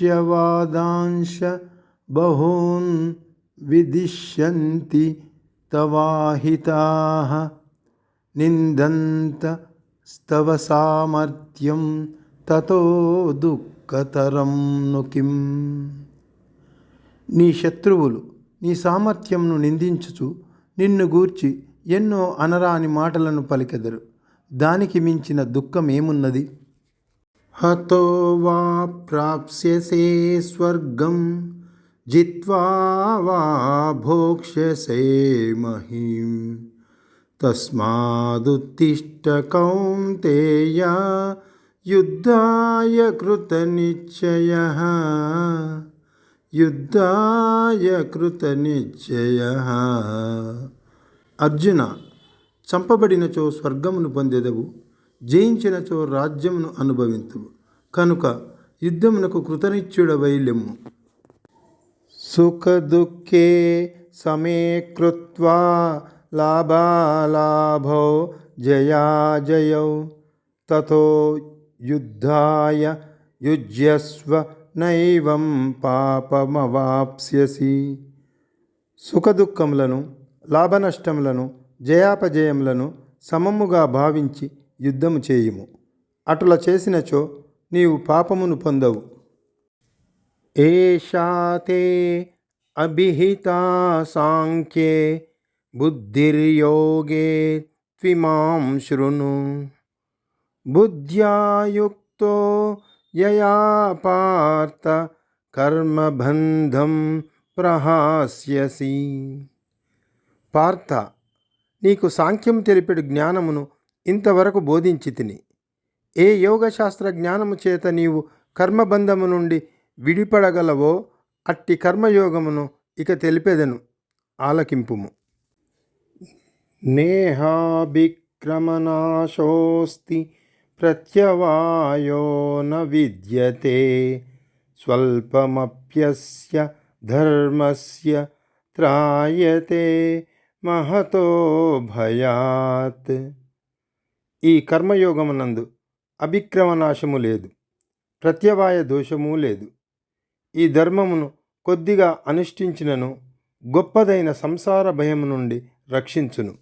अवाच्यवादांश बहून् विदिश्यन्ति तवाहिताः निन्दन्तस्तव सामर्थ्यं ततो దుఃఖతరం నుకిం నీ శత్రువులు నీ సామర్థ్యంను నిందించుచు నిన్ను గూర్చి ఎన్నో అనరాని మాటలను పలికెదరు దానికి మించిన దుఃఖమేమున్నది హతో వా ప్రాప్స్యసే స్వర్గం జిత్వా వా భోక్ష్యసే మహిం తస్మాదుత్తిష్ట కౌంతేయ యుద్ధాయ కృతనిశ్చయ యుద్ధాయ కృతనిశ్చయ అర్జున చంపబడినచో స్వర్గమును పొందెదవు జయించినచో రాజ్యమును అనుభవింతువు కనుక యుద్ధమునకు కృతనిత్యుడవై లెమ్ము సుఖదుఃఖే సమే కృత్వా లాభాలాభౌ జయాజయౌ తతో యుద్ధాయ యుజ్యస్వ నైవం పాపమవాప్స్యసి. సుఖదుఖములను లాభనష్టములను జయాపజయములను సమముగా భావించి యుద్ధము చేయుము. అటుల చేసినచో నీవు పాపమును పొందవు. ఏషాతే అభిహితా సాంఖ్యే బుద్ధిర్యోగే త్విమాం శృణు. బుద్ధ్యాయుక్తో యయా పార్థ కర్మబంధం ప్రహాస్యసి. పార్థ నీకు సాంఖ్యం తెలిపెడు జ్ఞానమును ఇంతవరకు బోధించి తిని. ఏ యోగశాస్త్ర జ్ఞానము చేత నీవు కర్మబంధము నుండి విడిపడగలవో అట్టి కర్మయోగమును ఇక తెలిపెదను. ఆలకింపుము. నేహాభిక్రమనాశోస్తి ప్రత్యవాయో న విద్యతే స్వల్పమప్యస్య ధర్మస్య త్రాయతే మహతో భయాత్. ఈ కర్మయోగమునందు అభిక్రమనాశము లేదు ప్రత్యవాయ దోషము లేదు. ఈ ధర్మమును కొద్దిగా అనుష్ఠించినను గొప్పదైన సంసార భయము నుండి రక్షించును.